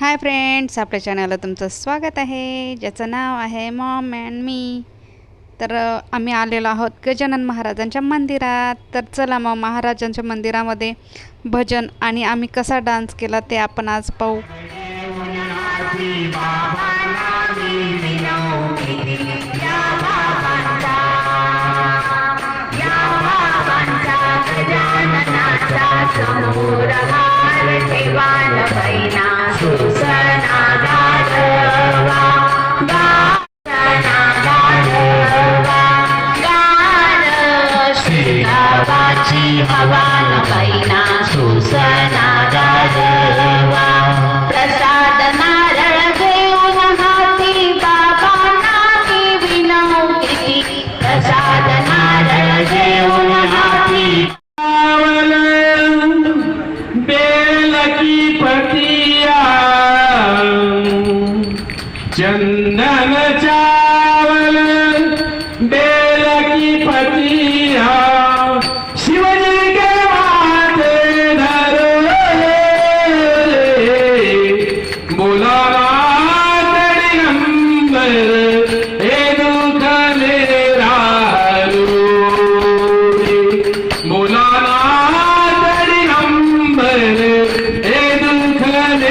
Hi friends आपल्या चॅनलला तुमचं स्वागत आहे. ज्याचं नाव आहे मॉम अँड मी तर आम्ही आलेलो आहोत गजानन महाराजांच्या मंदिरात. तर चला मग महाराजांच्या मंदिरामध्ये भजन आणि आम्ही कसा डान्स केला ते आपण आज पाहू. समोर हार ठेवाल बैना Bye-bye.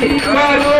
Come on,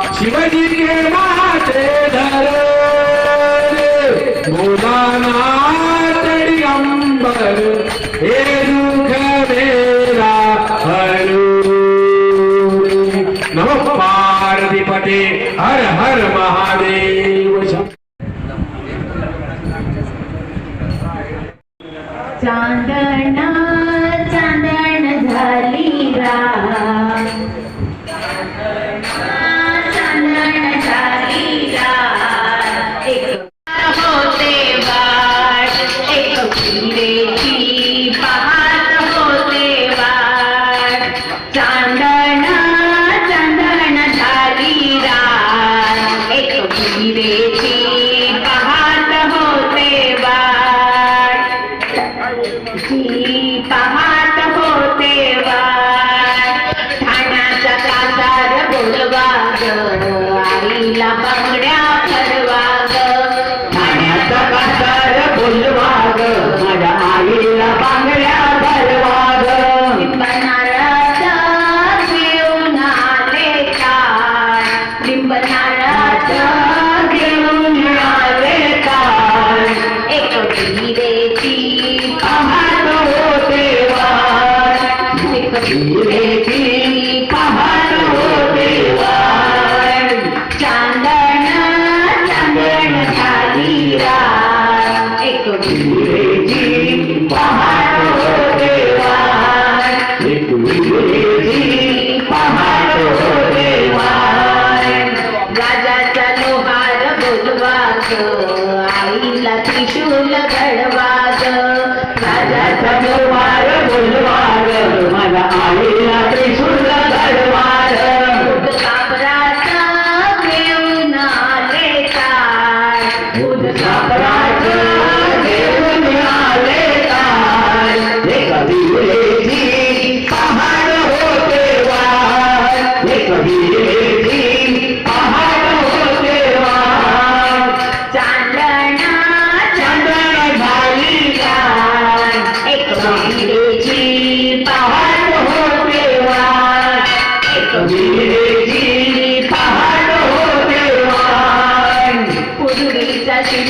बांगड्या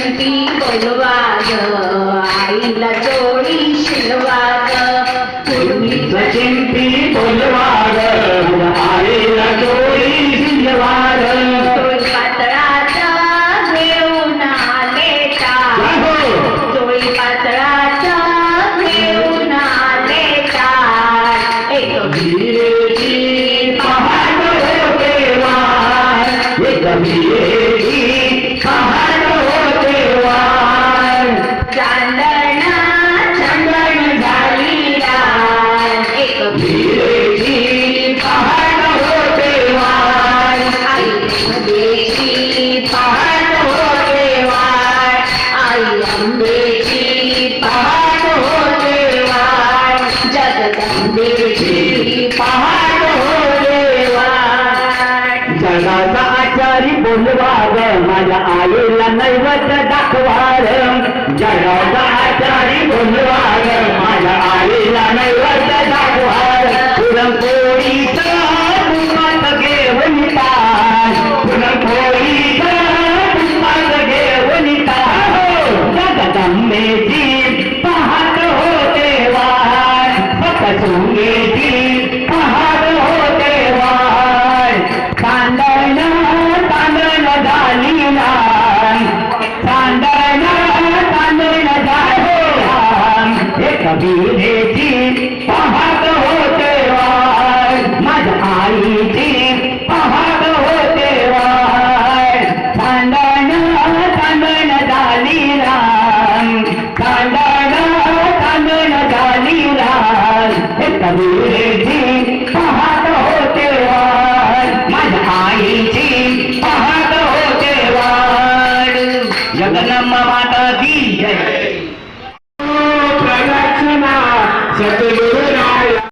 गणपती बोलवा ग आईला जोडी माझ्या आईला नैवत दाखवार. जगा जिनेची पाहत होते वाय. माझ्या आईची पाहत होते वाय. सांडण सांडण राम. सांडण सांडण झाली राम. हे कबीरेची